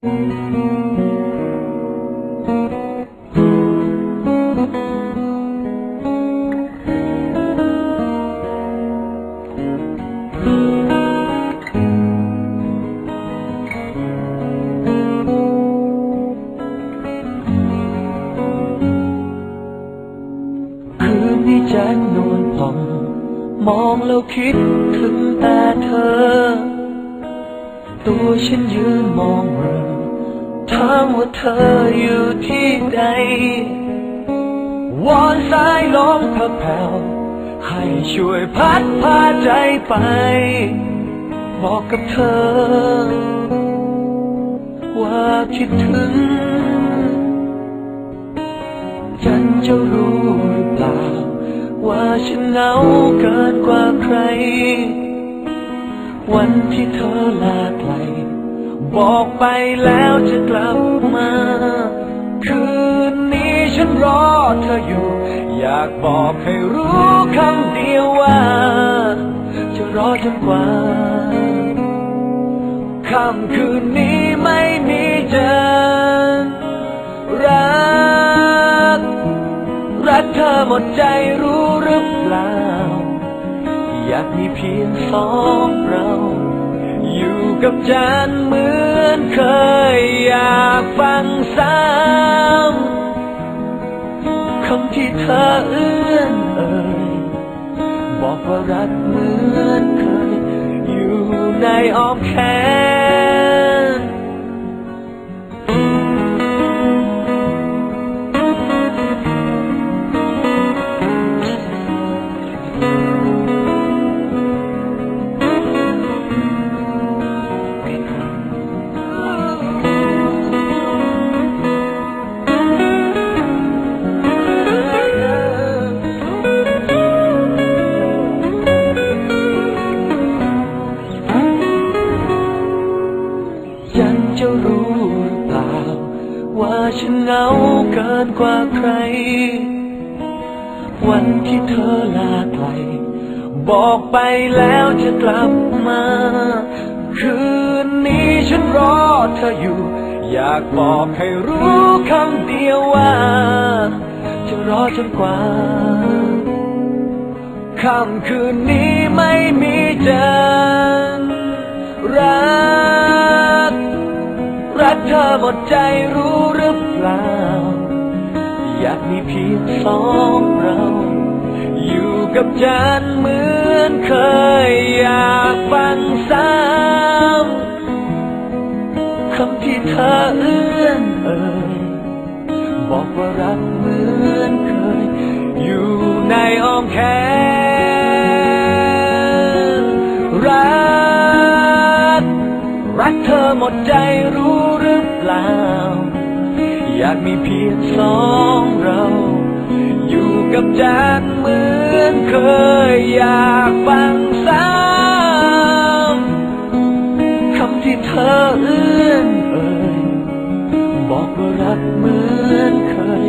คืนนี้แจ้งนวลผ่องมองแล้วคิดถึงแต่เธอ ตัวฉันยืนมองเรือถามว่าเธออยู่ที่ใดวอนสายลมพัดแผ่วให้ช่วยพัดพาใจไป บอกกับเธอ ว่าคิดถึง ฉันจะรู้หรือเปล่า ว่าฉันเหงาเกินกว่าใคร วันที่เธอลาไกล บอกไปแล้วจะกลับมา คืนนี้ฉันรอเธออยู่ อยากบอกให้รู้คำเดียวว่า จะรอจนกว่าค่ำคืนนี้ไม่มีจันรัก รักเธอหมดใจากมีเพียงสองเรา อยู่กับจันเหมือนเคยอยากฟังซ้ำคำที่เธอเอื้อนเอ่ยบอกว่ารักเหมือนเคย อยู่ในอ้อมแขน ฉันเหงาเกินกว่าใคร วันที่เธอลาไกล บอกไปแล้วจะกลับมา คืนนี้ฉันรอเธออยู่ อยากบอกให้รู้คำเดียวว่า จะรอจนกว่าค่ำคืนนี้ไม่มีจันรัก รักเธอหมดใจร เพียงสองเรา อยู่กับจันเหมือนเคยอยากฟังซ้ำคำที่เธอเอื้อนเอ่ยบอกว่ารักเหมือนเคย อยู่ในอ้อมแขนรัก รักเธอหมดใจรู้หรือเปล่า อยากมีเพียงสอง จันเหมือนเคยอยากฟังซ้ำคำที่เธอเอื้อนเอ่ยบอกว่ารักเหมือนเคย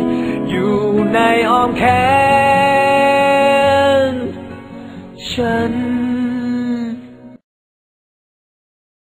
อยู่ในอ้อมแขนฉัน